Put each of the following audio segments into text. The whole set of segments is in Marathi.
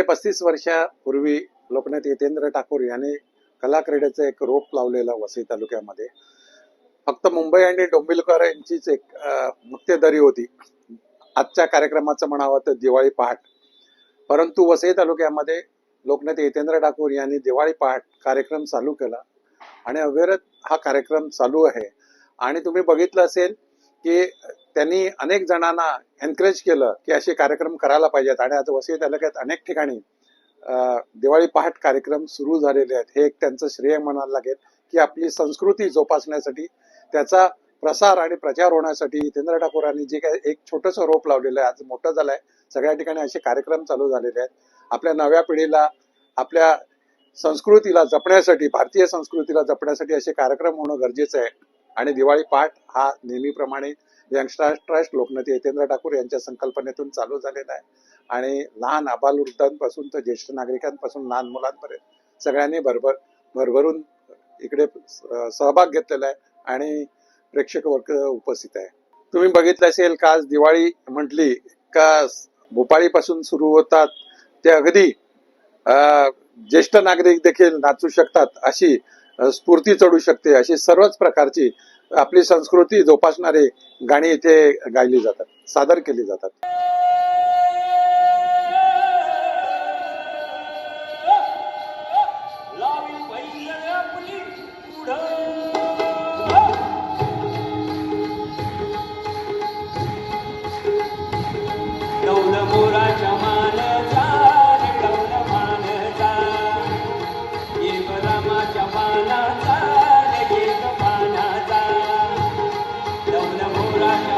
गेले पस्तीस वर्षापूर्वी लोकनेते यतेंद्र ठाकूर यांनी कला क्रीडेचं एक रोप लावलेलं वसई तालुक्यामध्ये. फक्त मुंबई आणि डोंबिलकर यांचीच एक मुक्तेदरी होती. आजच्या कार्यक्रमाचं म्हणावं तर दिवाळी पहाट. परंतु वसई तालुक्यामध्ये लोकनेते यतेंद्र ठाकूर यांनी दिवाळी पहाट कार्यक्रम चालू केला. आणि अविरत हा कार्यक्रम चालू आहे. आणि तुम्ही बघितलं असेल की त्यांनी अनेक जणांना एनकरेज केलं की असे कार्यक्रम करायला पाहिजेत. आणि आता वसई तालुक्यात अनेक ठिकाणी दिवाळी पहाट कार्यक्रम सुरू झालेले आहेत. हे एक त्यांचं श्रेय म्हणायला लागेल की आपली संस्कृती जोपासण्यासाठी त्याचा प्रसार आणि प्रचार होण्यासाठी जितेंद्र ठाकूरांनी जे काही एक छोटंसं रोप लावलेलं आहे आज मोठं झालंय. सगळ्या ठिकाणी असे कार्यक्रम चालू झालेले आहेत. आपल्या नव्या पिढीला आपल्या संस्कृतीला जपण्यासाठी भारतीय संस्कृतीला जपण्यासाठी असे कार्यक्रम होणं गरजेचं आहे. आणि दिवाळी पहाट हा नेहमीप्रमाणे यंगस्टर ट्रस्ट लोकनेते जितेंद्र ठाकूर यांच्या संकल्पनेतून चालू झालेला आहे. आणि लहान आबालवृद्धांपासून तर ज्येष्ठ नागरिकांपासून लहान मुलांपर्यंत सगळ्यांनी भरभर भरभरून इकडे सहभाग घेतलेला आहे आणि प्रेक्षक वर्ग उपस्थित आहे. तुम्ही बघितलं असेल का आज दिवाळी म्हटली का भोपाळीपासून सुरू होतात ते अगदी ज्येष्ठ नागरिक देखील नाचू शकतात अशी स्फूर्ती चढू शकते अशी सर्वच प्रकारची आपली संस्कृती जोपासणारी गाणी इथे गायली जातात सादर केली जातात. black.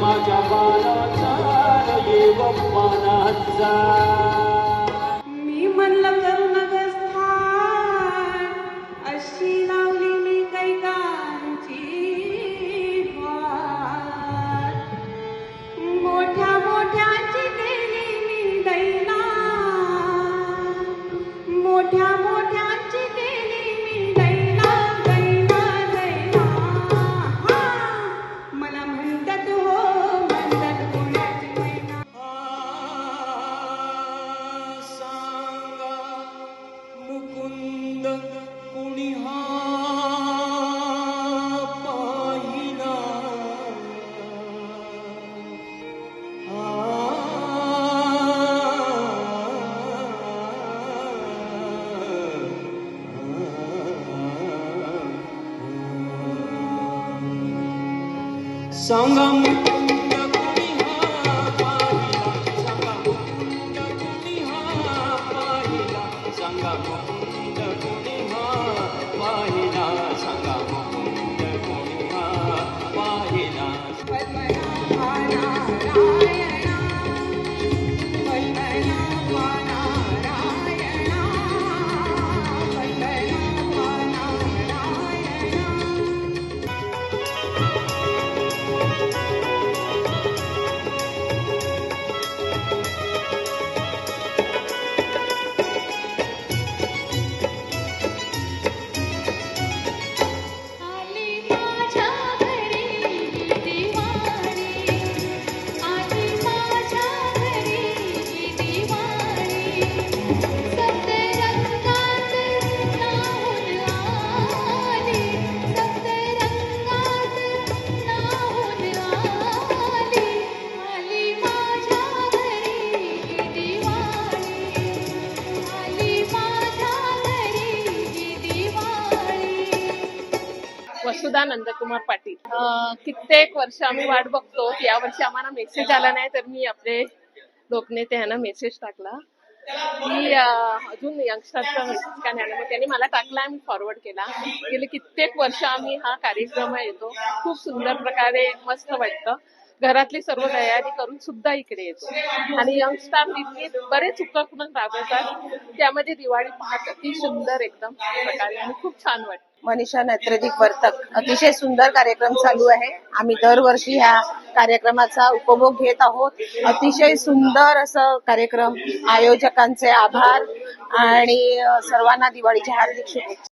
Jamajavanatana Yevapanatana Sangam. Vasudha Nandkumar Patil. कित्येक वर्ष आम्ही वाट बघतो. या वर्षी आम्हाला मेसेज आला नाही तर मी आपले लोकनेते यांना मेसेज टाकला. की अजून यंगस्टरचा मेसेज का नाही मग त्यांनी मला टाकला मी फॉरवर्ड केला. गेले कित्येक वर्ष आम्ही हा कार्यक्रम येतो खूप सुंदर प्रकारे मस्त वाटतं. घरातली सर्व तयारी करून सुद्धा इकडे येतो. आणि यंग स्टाफ इतके बरेच उपक्रम राबवतात. त्यामध्ये दिवाळी पाहत अति सुंदर एकदम प्रकारे आणि खूप छान वाटत. मनीषा नैत्रेदिक वर्तक. अतिशय सुंदर कार्यक्रम चालू आहे. आम्ही दरवर्षी ह्या कार्यक्रमाचा उपभोग घेत आहोत. अतिशय सुंदर असं कार्यक्रम. आयोजकांचे आभार आणि सर्वांना दिवाळीच्या हार्दिक शुभेच्छा.